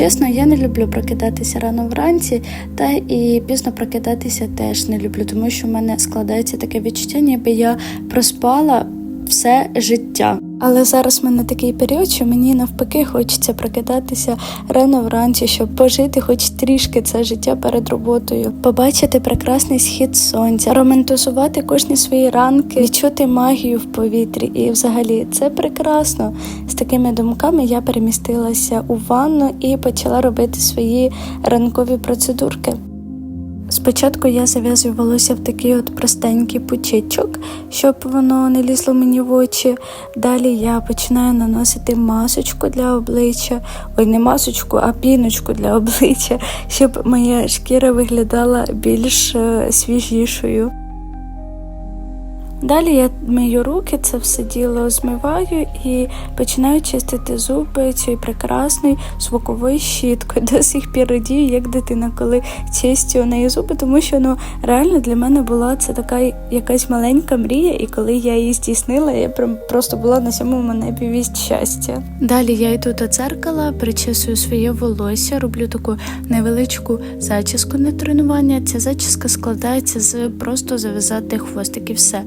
Чесно, я не люблю прокидатися рано вранці, та і пізно прокидатися теж не люблю, тому що в мене складається таке відчуття, ніби я проспала все життя. Але зараз в мене такий період, що мені навпаки хочеться прокидатися рано вранці, щоб пожити хоч трішки це життя перед роботою, побачити прекрасний схід сонця, романтизувати кожні свої ранки, відчути магію в повітрі. І взагалі це прекрасно. З такими думками я перемістилася у ванну і почала робити свої ранкові процедурки. Спочатку я зав'язую волосся в такий от простенький пучечок, щоб воно не лізло мені в очі. Далі я починаю наносити масочку для обличчя, ой, не масочку, а піночку для обличчя, щоб моя шкіра виглядала більш е, свіжішою. Далі я мию руки, це все діло змиваю і починаю чистити зуби цією прекрасною звуковою щіткою. До сих пір радію, як дитина, коли чистю неї зуби, тому що ну реально для мене була це така якась маленька мрія, і коли я її здійснила, я прям просто була на сьомому небі від щастя. Далі я йду до дзеркала, причесую своє волосся, роблю таку невеличку зачіску на тренування. Ця зачіска складається з просто зав'язати хвостик і все.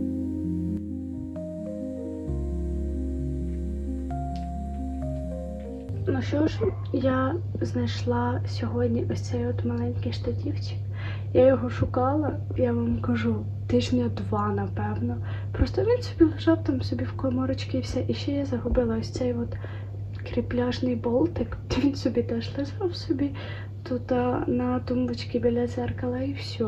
Ну що ж, я знайшла сьогодні ось цей от маленький штативчик. Я його шукала, я вам кажу, тижня два, напевно. Просто він собі лежав там собі в коморочці і все. І ще я загубила ось цей от кріпляжний болтик. Він собі теж лежав собі тут на тумбочці біля дзеркала і все.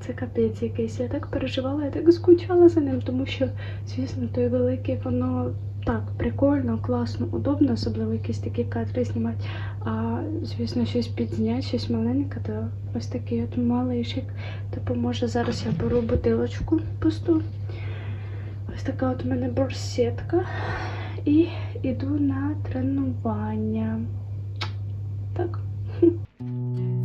Це капець якийсь. Я так переживала, я так скучала за ним, тому що, звісно, той великий, воно так, прикольно, класно, удобно, особливо якісь такі кадри знімати. А звісно, щось підзняти, щось маленьке, то ось такий от малишик може Зараз я беру бутилочку пусту. Ось така от у мене борсетка. І йду на тренування.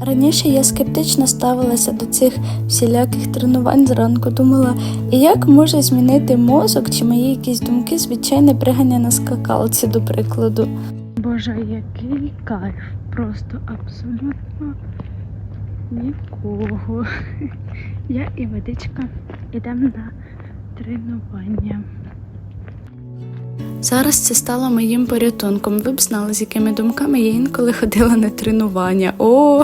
Раніше я скептично ставилася до цих всіляких тренувань зранку. Думала, як може змінити мозок чи мої якісь думки звичайне пригання на скакалці, до прикладу. Боже, який кайф! Просто абсолютно нікого. Я і водичка йдемо на тренування. Зараз це стало моїм порятунком. Ви б знали, з якими думками я інколи ходила на тренування. О,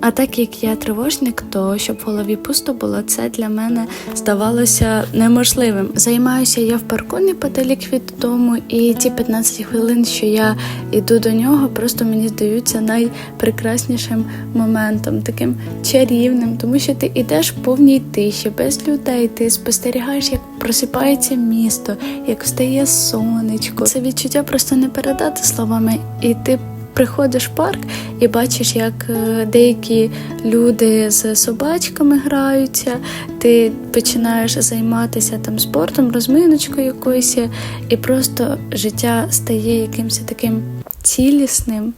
а так як я тривожник, то щоб в голові пусто було, це для мене здавалося неможливим. Займаюся я в парку неподалік від дому, і ті 15 хвилин, що я йду до нього, просто мені здаються найпрекраснішим моментом, таким чарівним, тому що ти йдеш в повній тиші, без людей, ти спостерігаєш, як просипається місто, як встає сонечко. Це відчуття просто не передати словами, і ти. Приходиш в парк і бачиш, як е, деякі люди з собачками граються, ти починаєш займатися там спортом, розминочкою якоюсь, і просто життя стає якимось таким цілісним.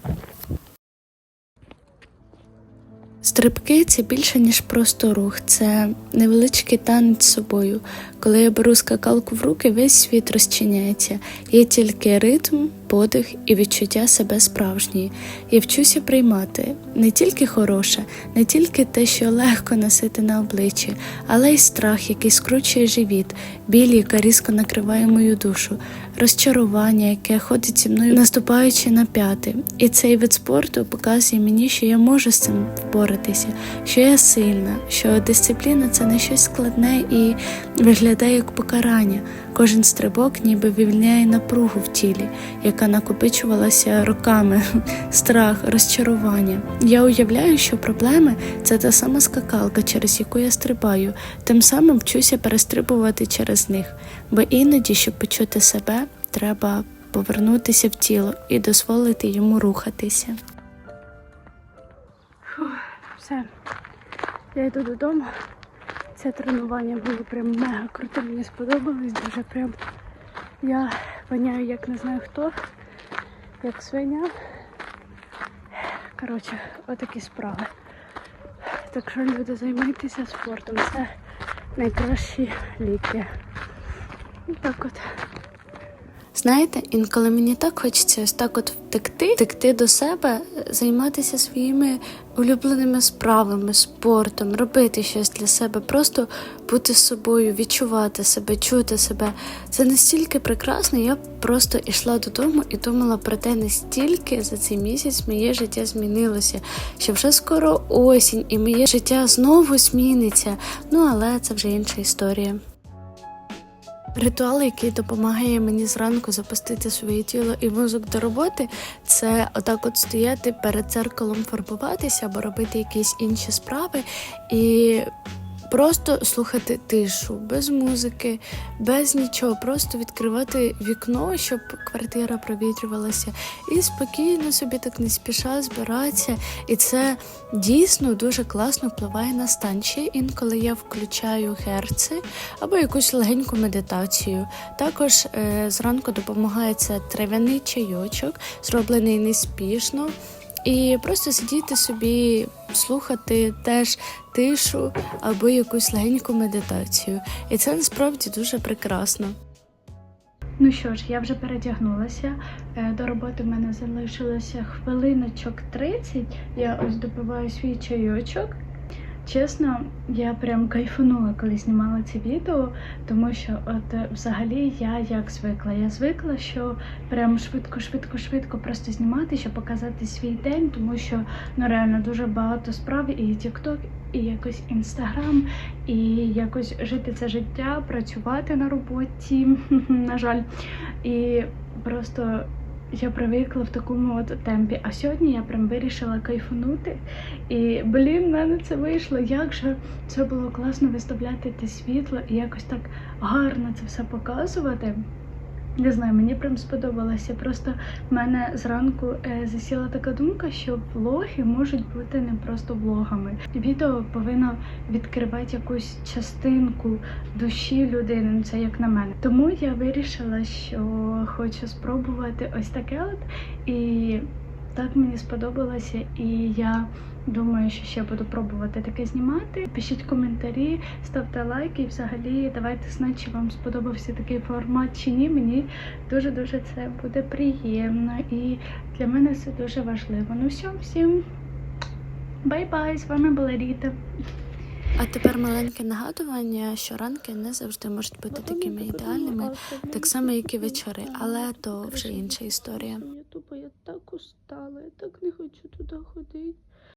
Стрибки це більше, ніж просто рух, це невеличкий танець з собою. Коли я беру скакалку в руки, весь світ розчиняється. Є тільки ритм, подих і відчуття себе справжньої. Я вчуся приймати не тільки хороше, не тільки те, що легко носити на обличчі, але й страх, який скручує живіт, біль, яка різко накриває мою душу, розчарування, яке ходить зі мною, наступаючи на п'яти. І цей вид спорту показує мені, що я можу з цим впоратися, що я сильна, що дисципліна це не щось складне і виглядає як покарання. Кожен стрибок ніби вивільняє напругу в тілі, яка накопичувалася роками, страх, розчарування. Я уявляю, що проблеми це та сама скакалка, через яку я стрибаю, тим самим вчуся перестрибувати через них, бо іноді, щоб почути себе, треба повернутися в тіло і дозволити йому рухатися. Все, я йду додому. Це тренування було прям мега круто, мені сподобалось, дуже прям я воняю як не знаю хто, як свиня. Коротше, отакі справи. Так що люди займайтеся спортом, це найкращі ліки. Так от. Знаєте, інколи мені так хочеться ось так от втекти, втекти до себе, займатися своїми улюбленими справами, спортом, робити щось для себе, просто бути собою, відчувати себе, чути себе. Це настільки прекрасно. Я просто йшла додому і думала про те, настільки за цей місяць моє життя змінилося, що вже скоро осінь, і моє життя знову зміниться. Ну але це вже інша історія. Ритуал, який допомагає мені зранку запустити своє тіло і мозок до роботи, це отак от стояти перед дзеркалом, фарбуватися або робити якісь інші справи. І просто слухати тишу, без музики, без нічого, просто відкривати вікно, щоб квартира провітрювалася, і спокійно собі так не спіша збиратися. І це дійсно дуже класно впливає на стан. Ще інколи я включаю герци або якусь легеньку медитацію. Також е, зранку допомагає це трав'яний чайочок, зроблений неспішно. І просто сидіти собі, слухати теж тишу або якусь легеньку медитацію. І це насправді дуже прекрасно. Ну що ж, я вже передягнулася. Е, До роботи в мене залишилося хвилиночок 30. Я ось допиваю свій чайочок. Чесно, я прям кайфанула, коли знімала це відео, тому що от е, взагалі я як звикла. Я звикла, що прям швидко, швидко, швидко просто знімати, щоб показати свій день, тому що ну реально дуже багато справ і TikTok, і якось інстаграм, і якось жити це життя, працювати на роботі, на жаль. І просто я привикла в такому от темпі. А сьогодні я прям вирішила кайфанути. І блін, в мене це вийшло. Як же це було класно виставляти те світло і якось так гарно це все показувати. Не знаю, мені прям сподобалося. Просто в мене зранку е, засіла така думка, що влоги можуть бути не просто влогами. Відео повинно відкривати якусь частинку душі людини. ну, Це як на мене. Тому я вирішила, що хочу спробувати ось таке от. І так мені сподобалося, і я думаю, що ще буду пробувати таке знімати. Пишіть коментарі, ставте лайки і взагалі давайте знати, чи вам сподобався такий формат чи ні. Мені дуже дуже це буде приємно і для мене це дуже важливо. Ну все, всім бай-бай! З вами була Ріта. А тепер маленьке нагадування, що ранки не завжди можуть бути такими ідеальними, так само, як і вечори, але то вже інша історія. Я тупо, я так устала, я так не хочу туди ходити.